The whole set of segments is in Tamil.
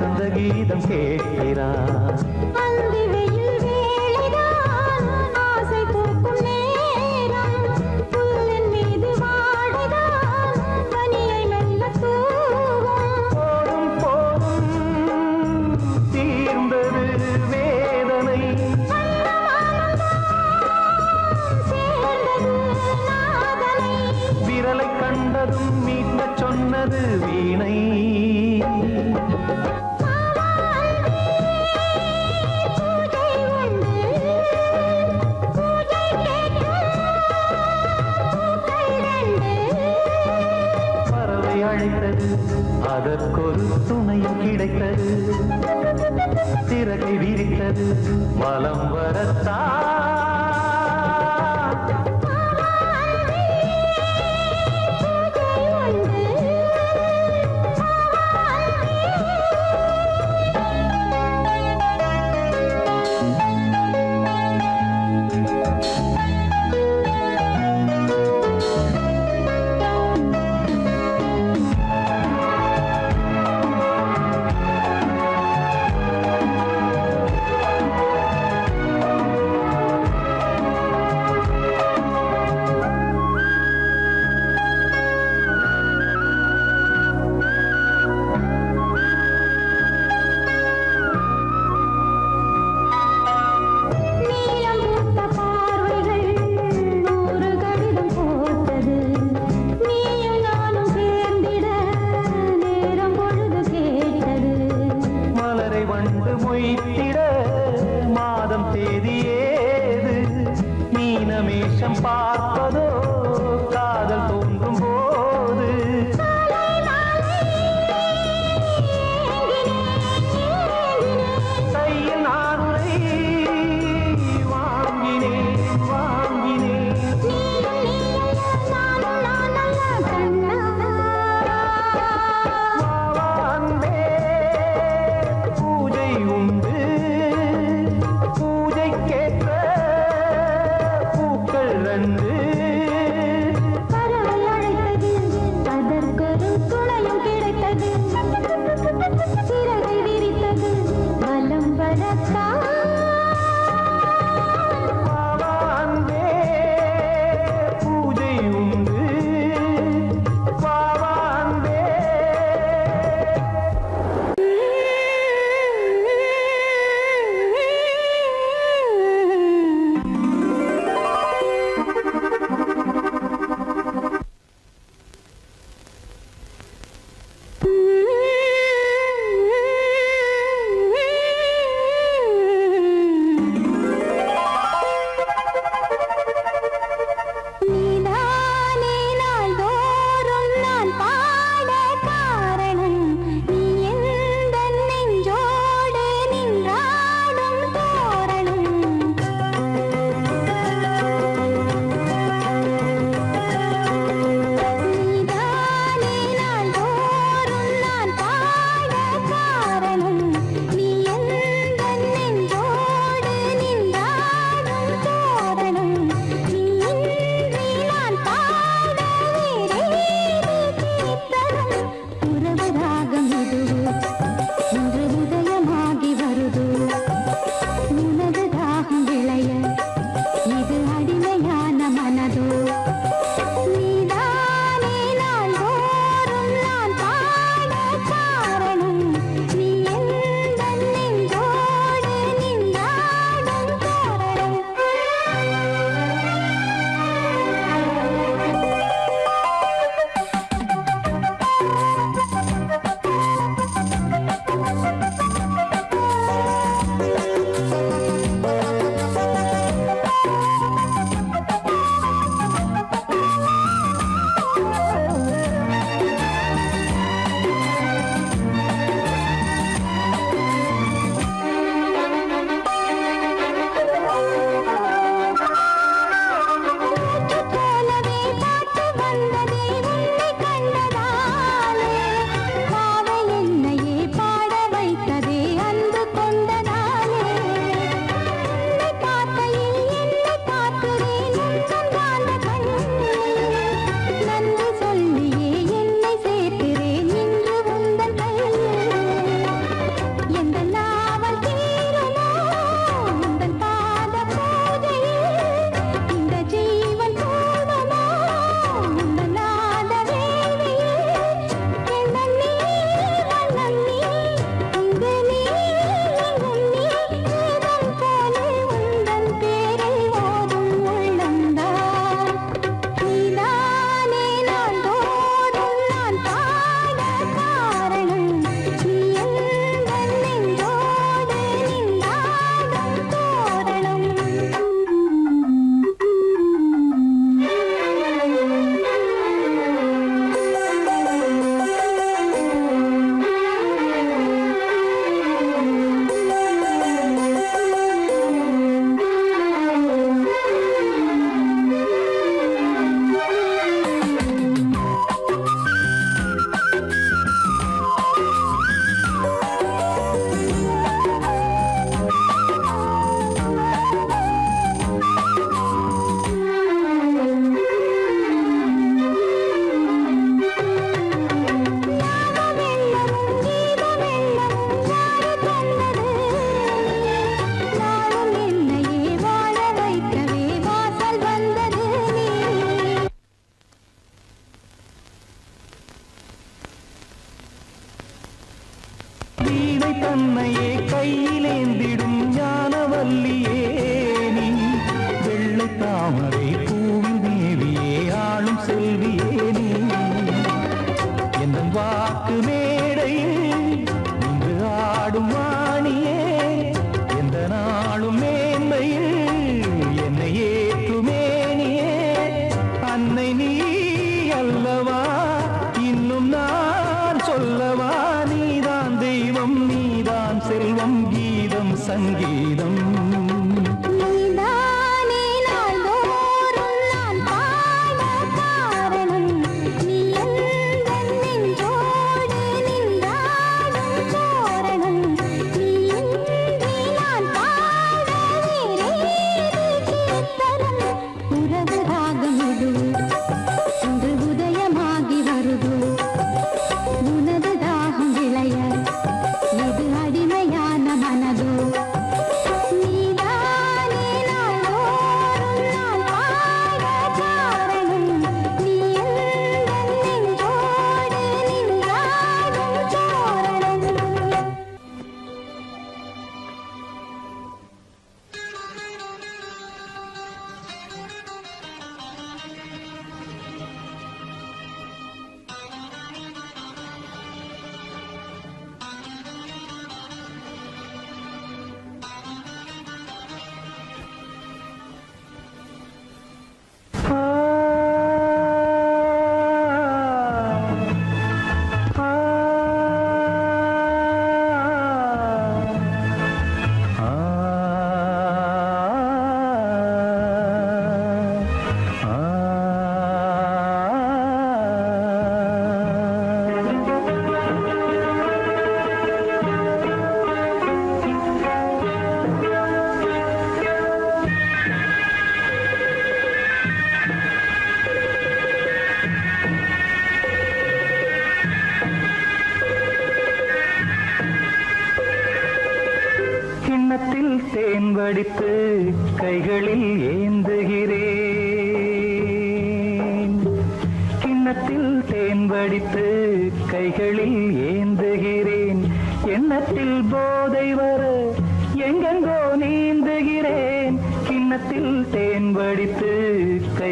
வசந்த கீதம் கேட்டு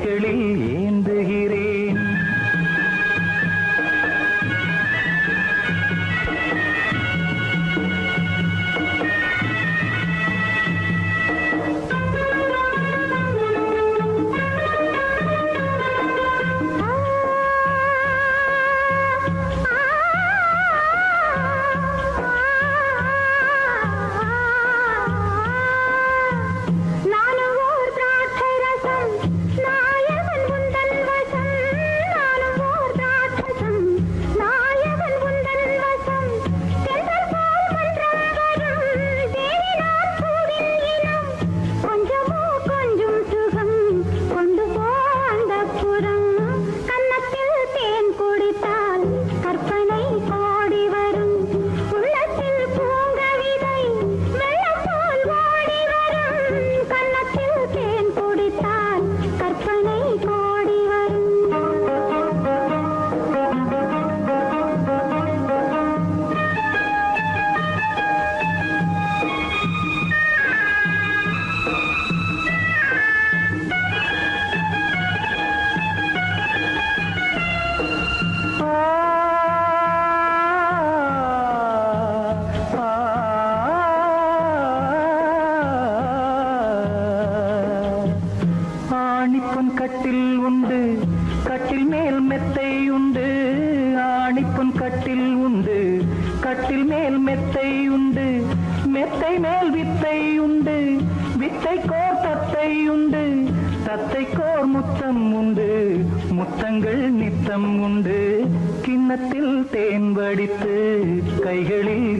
அலைகளில் முத்தங்கள் நித்தம் உண்டு. கிண்ணத்தில் தேன் வடித்து கைகளில்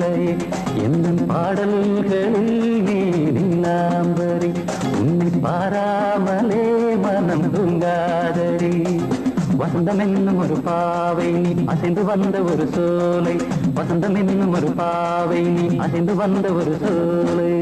இல்லை எந்த பாடல்களில் நீ நில்லாம்பரி உன்னை பாராமலே மனம் துங்காதடி. வசந்தம் என்னும் ஒரு பாவை நீ அசைந்து வந்த ஒரு சோலை. வசந்தம் என்னும் ஒரு பாவை நீ அசைந்து வந்த ஒரு சோலை.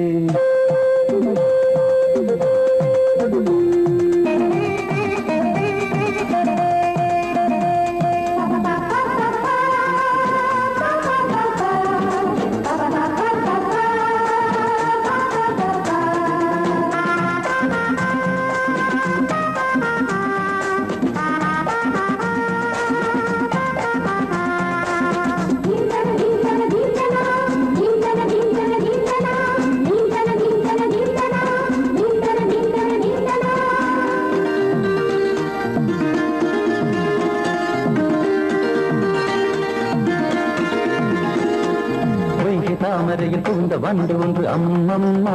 வந்த வண்டு ஒன்று அம்மம்மா.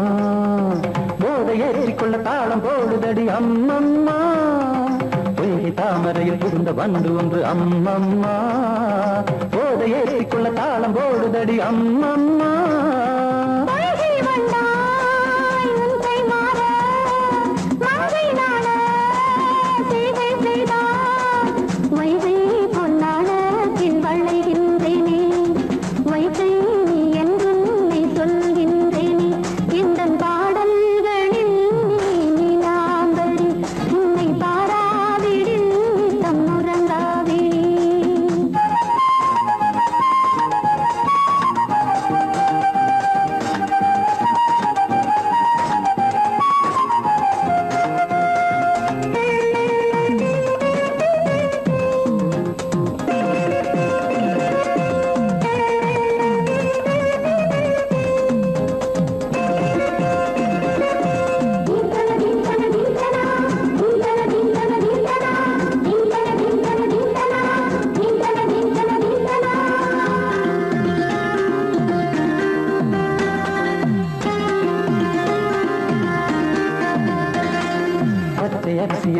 போதை ஏற்றிக்கொள்ள தாளம் போடுதடி அம்மம்மா. பொய்கை தாமரையில் புகுந்த வண்டு ஒன்று அம்மம்மா. போதை ஏற்றிக்கொள்ள தாளம் போடுதடி அம்மம்மா.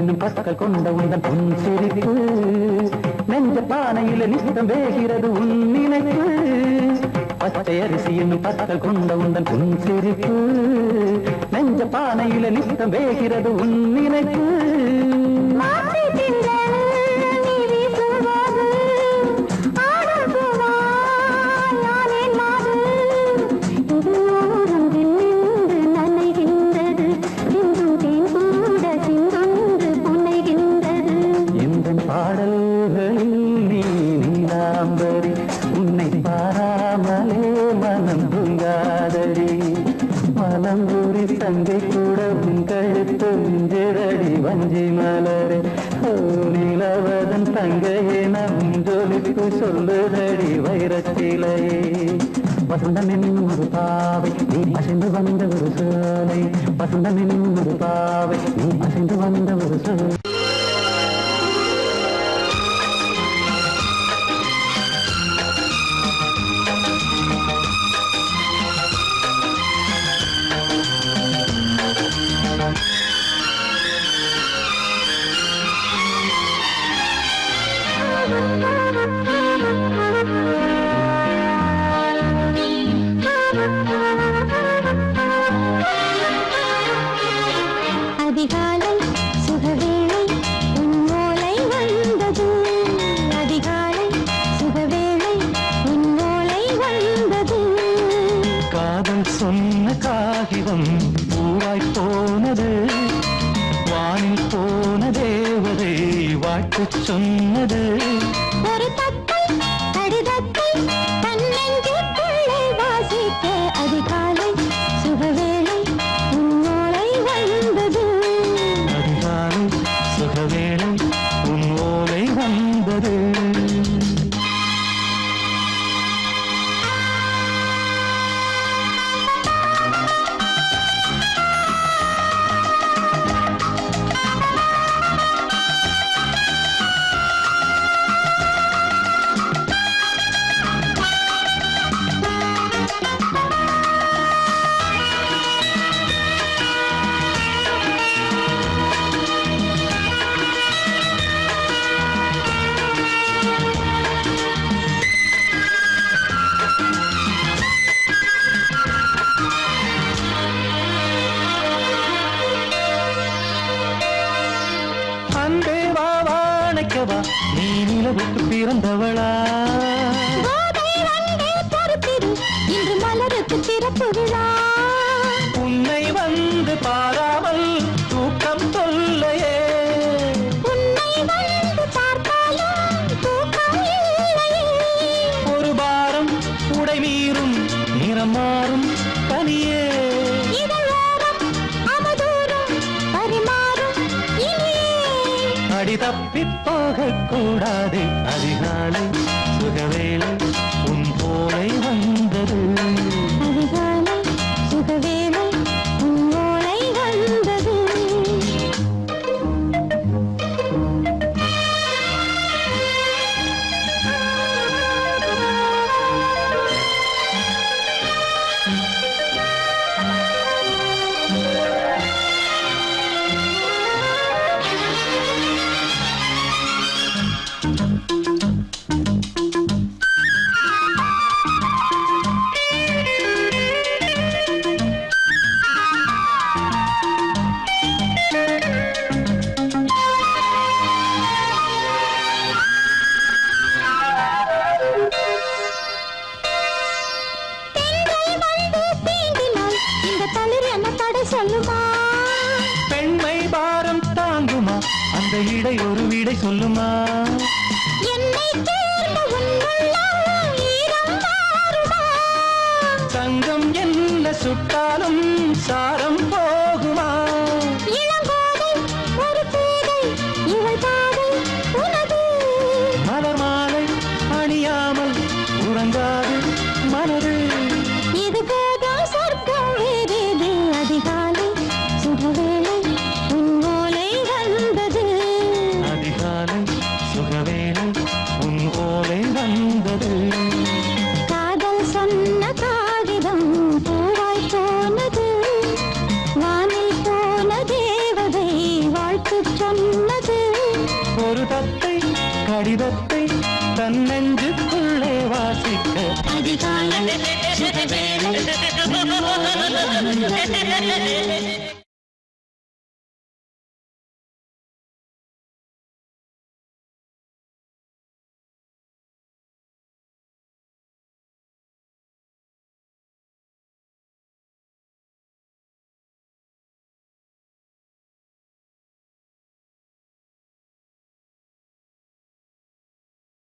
என்னும் பற்கள் கொண்ட உந்தன் பொன் சிரிப்பு. நெஞ்ச பானையில நித்தம் வேகிறது உன் நினைப்பு. பச்சை அரிசி என்னும் பற்கள் கொண்ட உந்தன் பொன் சிரிப்பு. நெஞ்ச பானையில நித்தம் வேகிறது உன் பிறந்தவா நீ நிலவுக்கு பிறந்தவளா? சொல்லுமா? பெண்மை பாரம் தாங்குமா? அந்த இடை ஒரு விடை சொல்லுமா? தங்கம் என்ன சுட்டாலும் சாரம் போகுமா?